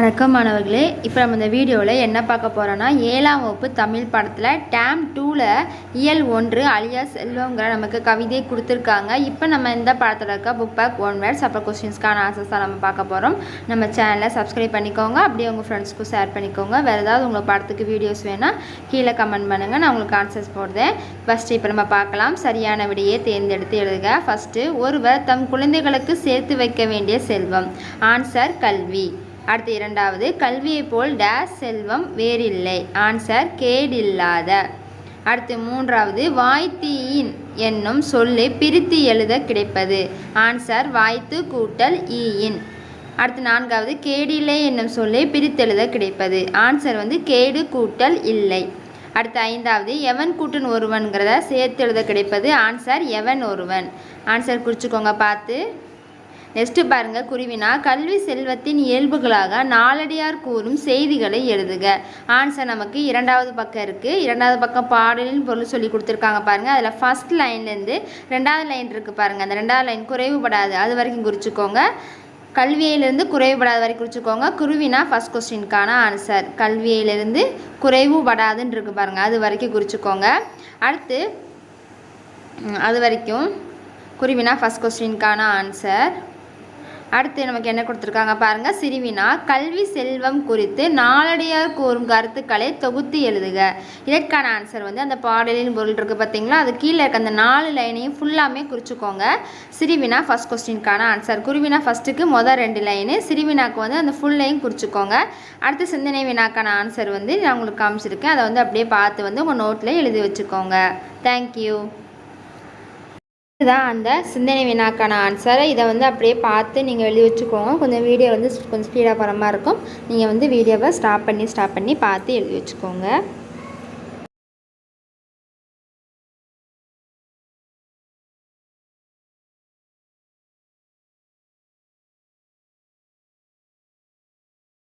வணக்கம் மாணவர்களே. இப்போ நம்ம இந்த வீடியோவில் என்ன பார்க்க போகிறோன்னா ஏழாம் வகுப்பு தமிழ் படத்தில் டேம் டூவில் இயல் ஒன்று அழியா செல்வங்கிற நமக்கு கவிதை கொடுத்துருக்காங்க. இப்போ நம்ம இந்த படத்தில் இருக்க புக் பேக் ஒன் வேர்ட்ஸ் அப்புறம் கொஸ்டின்ஸ்க்கான ஆன்சர்ஸாக நம்ம பார்க்க போகிறோம் நம்ம சேனலை சப்ஸ்கிரைப் பண்ணிக்கோங்க. அப்படியே உங்கள் ஃப்ரெண்ட்ஸ்க்கும் ஷேர் பண்ணிக்கோங்க. வேறு ஏதாவது உங்களுக்கு படத்துக்கு வீடியோஸ் வேணால் கீழே கமெண்ட் பண்ணுங்கள் நான் உங்களுக்கு ஆன்சர்ஸ் போடுறேன். ஃபஸ்ட்டு இப்போ நம்ம பார்க்கலாம். சரியான விடையை தேர்ந்தெடுத்து எழுதுக. ஃபஸ்ட்டு ஒருவர் தம் குழந்தைகளுக்கு சேர்த்து வைக்க வேண்டிய செல்வம். ஆன்சர் கல்வி. அடுத்து இரண்டாவது கல்வியைப் போல் டேஸ் செல்வம் வேறில்லை. ஆன்சர் கேடில்லாத. அடுத்து மூன்றாவது வாய்த்தீயின் என்னும் சொல்லை பிரித்து எழுத கிடைப்பது. ஆன்சர் வாய்த்து கூட்டல் ஈயின். அடுத்து நான்காவது கேடில்லை என்னும் சொல்லை பிரித்தெழுத கிடைப்பது. ஆன்சர் வந்து கேடு கூட்டல் இல்லை. அடுத்து ஐந்தாவது எவன் கூட்டன் ஒருவன்கிறத சேர்த்து எழுத கிடைப்பது. ஆன்சர் எவன் ஒருவன். ஆன்சர் குறிச்சுக்கோங்க பார்த்து. நெக்ஸ்ட்டு பாருங்கள் குருவினா கல்வி செல்வத்தின் இயல்புகளாக நாலடியார் கூறும் செய்திகளை எழுதுக. ஆன்சர் நமக்கு இரண்டாவது பக்கம் இருக்குது இரண்டாவது பக்கம் பாடலின் பொருள் சொல்லி கொடுத்துருக்காங்க பாருங்கள் அதில் ஃபஸ்ட் லைன்லேருந்து ரெண்டாவது லைன் இருக்குது பாருங்கள் அந்த ரெண்டாவது லைன் குறைவுபடாது. அது வரைக்கும் குறிச்சிக்கோங்க. கல்வியிலிருந்து குறைவுபடாத வரைக்கும் குறிச்சிக்கோங்க. குருவினா ஃபஸ்ட் கொஸ்டினுக்கான ஆன்சர் கல்வியிலிருந்து குறைவுபடாதுன்னு இருக்குது பாருங்கள் அது வரைக்கும் குறிச்சிக்கோங்க. அடுத்து அது வரைக்கும் குருவினா ஃபஸ்ட் கொஸ்டினுக்கான ஆன்சர் அடுத்து நமக்கு என்ன கொடுத்துருக்காங்க பாருங்கள் சிறுவினா கல்வி செல்வம் குறித்து நாளடியார் கூறும் கருத்துக்களை தொகுத்து எழுதுக. இதற்கான ஆன்சர் வந்து அந்த பாடலின் பொருள் இருக்குது பார்த்தீங்களா அது கீழே இருக்க அந்த நாலு லைனையும் ஃபுல்லாமே குறிச்சிக்கோங்க. சிறுவினா ஃபஸ்ட் கொஸ்டினுக்கான ஆன்சர் குருவினா ஃபஸ்ட்டுக்கு மொதல் ரெண்டு லைனு சிறுவினாக்கு வந்து அந்த ஃபுல் லைன் குறிச்சிக்கோங்க. அடுத்து சிந்தனை வினாக்கான ஆன்சர் வந்து நான் உங்களுக்கு காமிச்சிருக்கேன். அதை வந்து அப்படியே பார்த்து வந்து உங்கள் நோட்டில் எழுதி வச்சுக்கோங்க. தேங்க்யூ இதுதான் அந்த சிந்தனை வினாக்கான ஆன்சர் இதை வந்து அப்படியே பார்த்து நீங்கள் எழுதி வச்சுக்கோங்க. கொஞ்சம் வீடியோ வந்து கொஞ்சம் ஸ்பீடாக போகிற மாதிரி இருக்கும். நீங்கள் வந்து வீடியோவை ஸ்டாப் பண்ணி ஸ்டாப் பண்ணி பார்த்து எழுதி வச்சுக்கோங்க.